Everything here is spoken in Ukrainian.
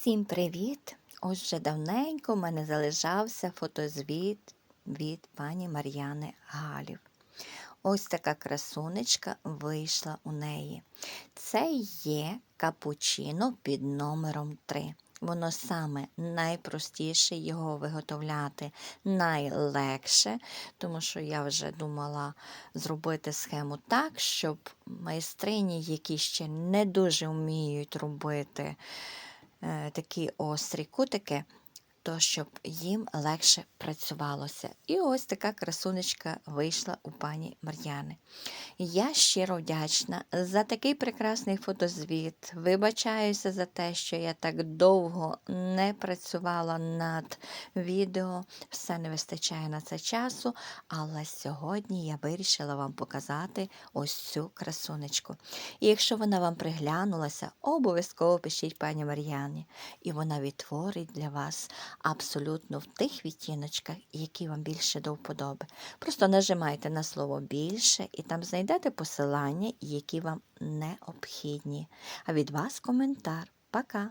Всім привіт! Ось вже давненько в мене залишався фотозвіт від пані Мар'яни Галів. Ось така красунечка вийшла у неї. Це є капучино під номером 3. Воно саме найпростіше його виготовляти, найлегше, тому що я вже думала зробити схему так, щоб майстрині, які ще не дуже вміють робити такі острі кутики, то щоб їм легше працювалося. І ось така красунечка вийшла у пані Мар'яни. Я щиро вдячна за такий прекрасний фотозвіт. Вибачаюся за те, що я так довго не працювала над відео. Все не вистачає на це часу, але сьогодні я вирішила вам показати ось цю красунечку. І якщо вона вам приглянулася, обов'язково пишіть пані Мар'яні, і вона відтворить для вас абсолютно в тих відтіночках, які вам більше до вподоби. Просто нажимайте на слово більше і там знайдете посилання, які вам необхідні. А від вас коментар. Пока!